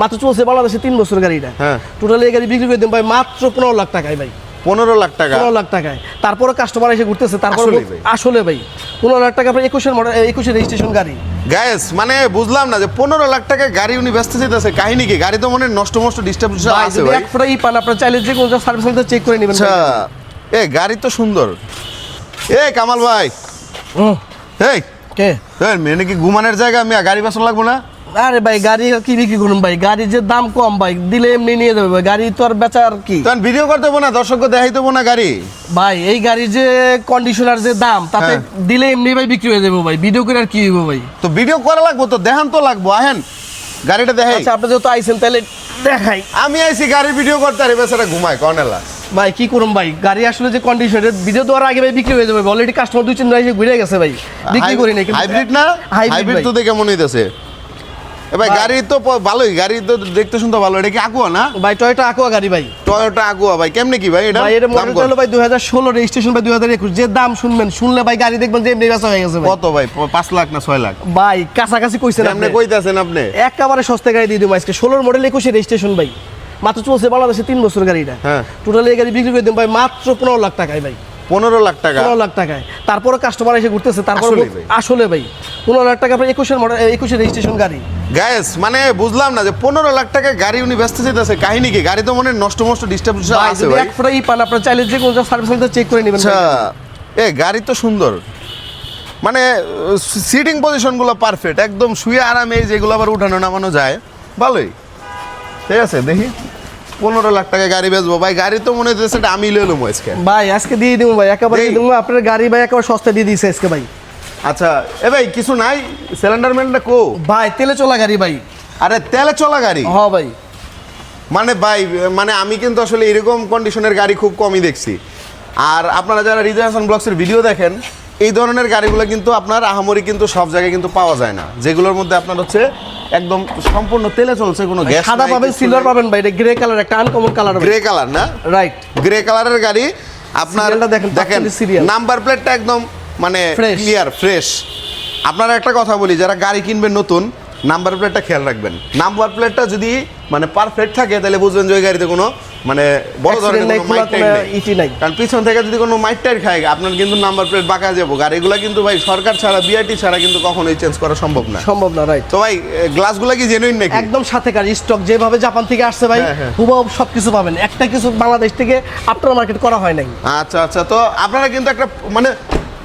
মাত্র চলছে বাংলাদেশে তিন বছর গাড়িটা। হ্যাঁ। টোটালি এই গাড়ি বিক্রি করে দিন ভাই মাত্র পনেরো লাখ টাকায় ভাই। পনেরো লাখ টাকা। পনেরো লাখ টাকায়। তারপরে কাস্টমার এসে ঘুরতেছে তারপরে? আসলে ভাই পনেরো লাখ টাকা আপনার একুশের মডেল একুশের রেজিস্ট্রেশন গাড়ি। গ্যাস মানে বুঝলাম না যে পনেরো লাখ টাকা গাড়ি উনি ব্যস্ত যেতেছে কাহিনী কি? গাড়ি তো মনে হয় নষ্ট মষ্ট ডিস্টার্ব আছে এক ফোঁটা ই পান আপনার চাইলে যে কোনো সার্ভিস সেন্টার চেক করে নেবেন আচ্ছা এ গাড়ি তো সুন্দর। এ কামাল ভাই। এই কে? মেয়ে কি ঘুমানোর জায়গা? আমি গাড়ি বাসন লাগবো না? আরে ভাই গাড়ি কি বিক্রি করুন ভাই? গাড়ির যে দাম কম ভাই দিলে এমনি নিয়ে যাবে ভাই। গাড়ি তো আর বেচার কি? তখন ভিডিও করতে হব না দর্শককে দেখাই দেবো না গাড়ি। ভাই এই গাড়ির যে কন্ডিশনার যে দাম তাতে হ্যাঁ। দিলে এমনি ভাই বিক্রি হয়ে যাবে ভাই। ভিডিও করে আর কি হইব ভাই? তো ভিডিও করা লাগবো তো দেখান তো লাগবো। আহেন গাড়িটা দেখাই। আচ্ছা আপনি যেহেতু আইছেন তাহলে দেখাই। আমি আইছি গাড়ি ভিডিও করতে আর বেচারা ঘুমায় কর্নেলা ভাই কি করুম ভাই? গাড়ি আসলে যে কন্ডিশন ভিডিও দেওয়ার আগে ভাই বিক্রি হয়ে যাবে অলরেডি কাস্টমার দুই তিন এসে ঘুরে গেছে ভাই। বিক্রি করি নাই হাইব্রিড না? হাইব্রিড হাইব্রিড তো দেখে মনে হইতেছে। ভাই গাড়ি তো ভালোই গাড়ি তো দেখতে শুনতে ভালো। এটা কি আকুয়া না? ভাই টয়টা আকোয়া গাড়ি ভাই। টয়োটা আকুয়া ভাই কেমনে কি ভাই এটা এর কত? হলো ভাই দুই হাজার ষোলো রেজিস্ট্রেশন ভাই দুই হাজার একুশ। যে দাম শুনবেন শুনলে ভাই গাড়ি দেখবেন যে এমনি বেচা হয়ে গেছে ভাই। কত ভাই? প- পাঁচ লাখ না ছয় লাখ? ভাই কাছাকাছি কইছেন আপনি? কইতাছেন আপনি? একেবারে সস্তা গাড়ি দিয়ে দিব আজকে। ষোলোর মডেল একুশে রেজিস্ট্রেশন ভাই। মাত্র চলছে বাংলাদেশে তিন বছর গাড়িটা। হ্যাঁ। টোটালি গাড়ি বিক্রি করে দিন ভাই মাত্র পনেরো লাখ টাকায় ভাই। পনেরো লাখ টাকা। পনেরো লাখ টাকায়। তারপরে কাস্টমার এসে ঘুরতেছে তারপরে? আসলে ভাই পনেরো লাখ টাকা আপনার একুশের মডেল একুশে রেজিস্ট্রেশন গাড়ি। গ্যাস মানে বুঝলাম না যে পনেরো লাখ টাকা গাড়ি উনি ব্যস্ত যেতেছে কাহিনী কি? গাড়ি তো মনে নষ্ট মষ্ট ডিস্টার্ব আছে ভাই। এক ফোঁটা ই পান আপনার চাইলে যে কোনো সার্ভিস সেন্টার চেক করে নেবেন আচ্ছা এ গাড়ি তো সুন্দর। মানে সিটিং পজিশনগুলো পারফেক্ট একদম শুয়ে আরামে যেগুলো আবার উঠানো নামানো যায়। ভালোই। ঠিক আছে দেখি। পনেরো লাখ টাকা গাড়ি বেচবো। ভাই গাড়ি তো মনে হচ্ছে এটা আমি লইলাম আজকে। ভাই আজকে দিয়ে দিব ভাই একেবারে। দিয়ে দিব আপনার গাড়ি ভাই একেবারে সস্তা দিয়ে দিয়েছে আজকে ভাই। আচ্ছা এ ভাই কিছু নাই? সিলিন্ডার ম্যানটা কো? ভাই তেলে চলা গাড়ি ভাই। আরে তেলে চলা গাড়ি? হ ভাই। মানে ভাই মানে আমি কিন্তু আসলে এরকম কন্ডিশনের গাড়ি খুব কমই দেখছি। আর আপনারা যারা হাসান ব্লগসের ভিডিও দেখেন এই ধরনের গাড়িগুলো কিন্তু আপনার আহামরি কিন্তু সব জায়গায় কিন্তু পাওয়া যায় না। যেগুলোর মধ্যে আপনার হচ্ছে একদম সম্পূর্ণ তেলে চলছে কোনো গ্যাস সাদা পাবেন সিলভার পাবেন ভাই এটা গ্রে কালার একটা আনকমন কালার গ্রে কালার না? রাইট গ্রে কালারের গাড়ি আপনার দেখেন, দেখেন নাম্বার প্লেটটা একদম মানে। ক্লিয়ার ফ্রেশ আপনারা একটা কথা বলি যারা গাড়ি কিনবেন নতুন নাম্বার প্লেটটা খেয়াল রাখবেন। নাম্বার প্লেটটা যদি মানে পারফেক্ট থাকে তাহলে বুঝবেন যে ওই গাড়িতে কোনো মানে বড় ধরনের কোনো ইটি নাই। কারণ পিছন থেকে যদি কোনো টাইট খায় আপনার কিন্তু নাম্বার প্লেট বাঁকা যাব। গাড়িগুলো কিন্তু ভাই সরকার ছাড়া বিআরটি ছাড়া কিন্তু কখনোই চেঞ্জ করা সম্ভব না। সম্ভব না রাইট তো ভাই গ্লাসগুলো কি জেনুইন নাকি? একদম সাথে কার স্টক যেভাবে জাপান থেকে আসছে ভাই হ্যাঁ, হ্যাঁ। হুবহু সব কিছু পাবেন। একটা কিছু বাংলাদেশ থেকে আফটার মার্কেট করা হয় নাই। আচ্ছা আচ্ছা। তো আপনারা কিন্তু একটা মানে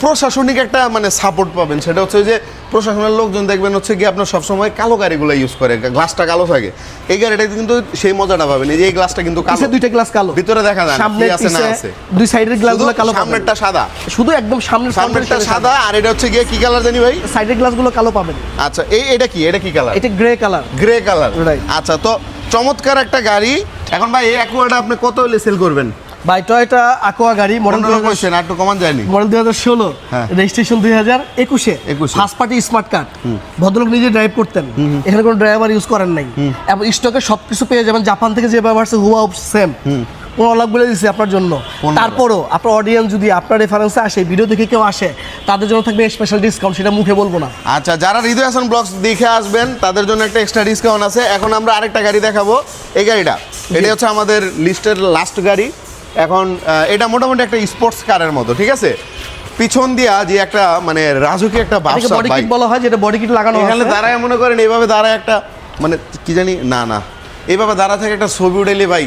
প্রশাসনিক একটা মানে সাপোর্ট পাবেন। সেটা হচ্ছে যে প্রশাসনের লোকজন দেখবেন হচ্ছে কি আপনার সবসময় কালো গাড়িগুলো ইউজ করে গ্লাসটা কালো থাকে। এই গাড়িটা কিন্তু সেই মজাটা পাবেন। এই যে এই গ্লাসটা কিন্তু কালো। দুইটা গ্লাস কালো। ভিতরে দেখা যায় সামনে আছে না আছে। দুই সাইডের গ্লাসগুলো কালো সামনেরটা সাদা। শুধু একদম সামনের সামনেরটা সাদা আর এটা হচ্ছে গিয়ে কি কালার জানি ভাই? সাইডের গ্লাসগুলো কালো পাবেন। আচ্ছা এই এটা কি? এটা কি কালার এটা গ্রে কালার গ্রে কালার আচ্ছা তো চমৎকার একটা গাড়ি। এখন ভাই এই অ্যাকোয়াটা আপনি কত হলে সেল করবেন? ভাই টয়টা আকোয়া গাড়ি মডেল কইছেন আর একটু কমান যায়নি। মডেল দুই হাজার ষোলো হ্যাঁ। রেজিস্ট্রেশন দুই হাজার একুশে। 21 ফার্স্ট পার্টি স্মার্ট কার্ড ভদ্রলোক নিজে ড্রাইভ করতেন। এখানে কোনো ড্রাইভার ইউজ করেন নাই। এবং স্টকে সব কিছু পেয়ে যাবেন। জাপান থেকে যে ব্যবহার আছে হুয়া সেম পনেরো লাখ বলে দিচ্ছি আপনার জন্য। তারপরও আপনার অডিয়েন্স যদি আপনার রেফারেন্সে আসে ভিডিও দেখে কেউ আসে তাদের জন্য থাকবে স্পেশাল ডিসকাউন্ট সেটা মুখে বলব না। আচ্ছা যারা হৃদয় হাসান ব্লগস দেখে আসবেন তাদের জন্য একটা এক্সট্রা ডিসকাউন্ট আছে। এখন আমরা আরেকটা গাড়ি দেখাবো। এই গাড়িটা এটা হচ্ছে আমাদের লিস্টের লাস্ট গাড়ি। এখন এটা মোটামুটি একটা স্পোর্টস কারের মতো ঠিক আছে? পিছন দিয়া যে একটা মানে রাজুকি একটা বডি কিট বলা হয় যেটা বডি কিট লাগানো এখানে দাঁড়ায় মনে করেন এইভাবে দাঁড়ায় একটা মানে কি জানি না না। এইভাবে দাঁড়া থেকে একটা ছবি উঠাইলে ভাই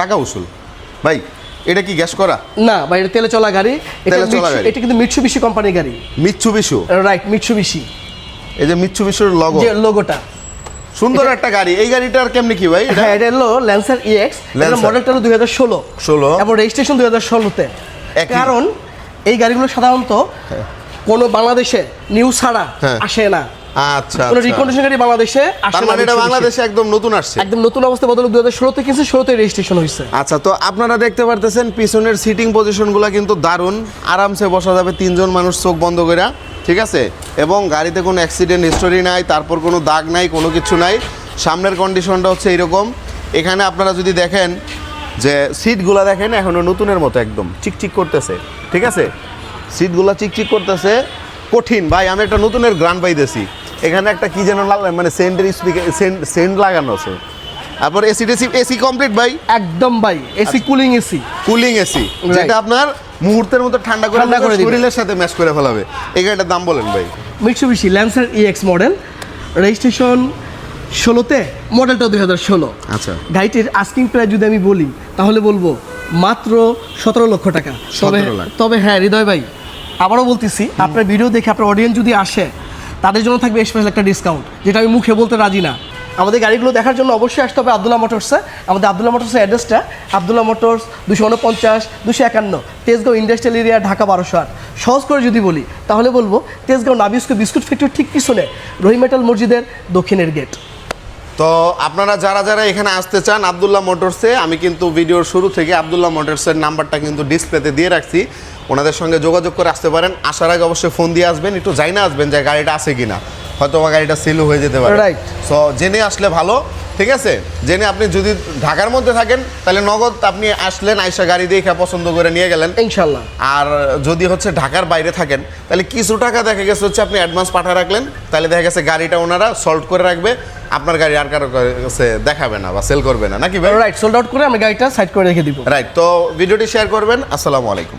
টাকা উসুল। ভাই এটা কি গ্যাস করা? না ভাই এটা তেলে চলা গাড়ি। এটা তেলে চলা গাড়ি। এটা কিন্তু মিটসুবিশি কোম্পানির গাড়ি। মিচ্ছু বিশু রাইট মিটসুবিশি এই যে মিচ্ছু বিশুর লগো যে লোগোটা সুন্দর একটা গাড়ি। এই গাড়িটার কেমনি কি ভাই? হ্যাঁ এটা হলো ল্যান্সার ইএক্স এটা মডেলটা হলো দুই হাজার ষোলো। 16 এবং রেজিস্ট্রেশন দুই হাজার ষোলোতে। কারণ এই গাড়িগুলো সাধারণত কোনো বাংলাদেশে নিউ ছাড়া হ্যাঁ। আসে না। আচ্ছা কোনো আচ্ছা। রিকন্ডিশন গাড়ি বাংলাদেশে আসে মানে এটা বাংলাদেশে একদম নতুন আসছে। একদম নতুন অবস্থা বদল দুই হাজার ষোলোতে কিনছে ষোলোতে রেজিস্ট্রেশন হয়েছে। আচ্ছা তো আপনারা দেখতে পারতেছেন পিছনের সিটিং পজিশন পজিশনগুলো কিন্তু দারুণ। আরামসে বসা যাবে তিনজন মানুষ চোখ বন্ধ করে ঠিক আছে? এবং গাড়িতে কোনো অ্যাক্সিডেন্ট হিস্টোরি নাই তারপর কোনো দাগ নাই কোনো কিছু নাই। সামনের কন্ডিশনটা হচ্ছে এরকম এখানে আপনারা যদি দেখেন যে সিটগুলো দেখেন এখনও নতুনের মতো একদম চিকচিক করতেছে। ঠিক আছে? সিটগুলো চিকচিক করতেছে। কঠিন। ভাই আমি একটা নতুনের গ্রান পাইতেছি। এখানে একটা কী যেন লাগ- মানে সেন্টের স্পিকার সেন্ট সেন্ট লাগানো আছে। তারপর এসি টেসি এসি কমপ্লিট ভাই? একদম ভাই। AC cooling AC cooling AC যেটা আপনার মুহূর্তের মতো ঠান্ডা করে ঠান্ডা করে। শরীরের সাথে ম্যাচ করে ফেলাবে। এই গাড়িটার দাম বলেন ভাই। Mitsubishi Lancer EX model registration ষোলোতে মডেলটা দুই হাজার ষোলো। আচ্ছা। গাড়িটির আস্কিং প্রাইস যদি আমি বলি তাহলে বলব মাত্র সতেরো লক্ষ টাকা। তবে তবে হ্যাঁ হৃদয় ভাই আবারও বলতেছি আপনার ভিডিও দেখে আপনার অডিয়েন্স যদি আসে তাদের জন্য থাকবে স্পেশাল একটা ডিসকাউন্ট যেটা আমি মুখে বলতে রাজি না। আমাদের গাড়িগুলো দেখার জন্য অবশ্যই আসতে হবে আবদুল্লাহ মোটরসে। আমাদের আবদুল্লাহ মোটরসের অ্যাড্রেসটা আবদুল্লাহ মোটরস দুশো উনপঞ্চাশ, দুশো একান্ন, তেজগাঁও ইন্ডাস্ট্রিয়াল এরিয়া ঢাকা বারোশো আট। সহজ করে যদি বলি, তাহলে বলব তেজগাঁও নাবিস্কো বিস্কুট ফ্যাক্টরি ঠিক পিছনে রহিমেটাল মসজিদের দক্ষিণের গেট তো আপনারা যারা যারা এখানে আসতে চান আবদুল্লাহ মোটরসে, আমি কিন্তু ভিডিওর শুরু থেকে আবদুল্লাহ মোটরসের নাম্বারটা কিন্তু ডিসপ্লেতে দিয়ে রাখছি। ওনাদের সঙ্গে যোগাযোগ করে আসতে পারেন। আসার আগে অবশ্যই ফোন দিয়ে আসবেন একটু যাই না আসবেন যে গাড়িটা আছে কিনা। হয়তো বা গাড়িটা সেলও হয়ে যেতে পারে। রাইট সো জেনে আসলে ভালো ঠিক আছে? জেনে আপনি যদি ঢাকার মধ্যে থাকেন তাহলে নগদ আপনি আসলেন আইসা গাড়ি দেখে পছন্দ করে নিয়ে গেলেন। ইনশাল্লাহ। আর যদি হচ্ছে ঢাকার বাইরে থাকেন তাহলে কিছু টাকা দেখা গেছে হচ্ছে আপনি অ্যাডভান্স পাঠা রাখলেন তাহলে দেখা গেছে গাড়িটা ওনারা সল্ভ করে রাখবে। আপনার গাড়ি আর কারও কাছে দেখাবে না বা সেল করবে না। নাকি রাইট সোল্ড আউট করে আমি গাড়িটা সাইড করে রেখে দিব। রাইট তো ভিডিওটি শেয়ার করবেন। আসসালামু আলাইকুম।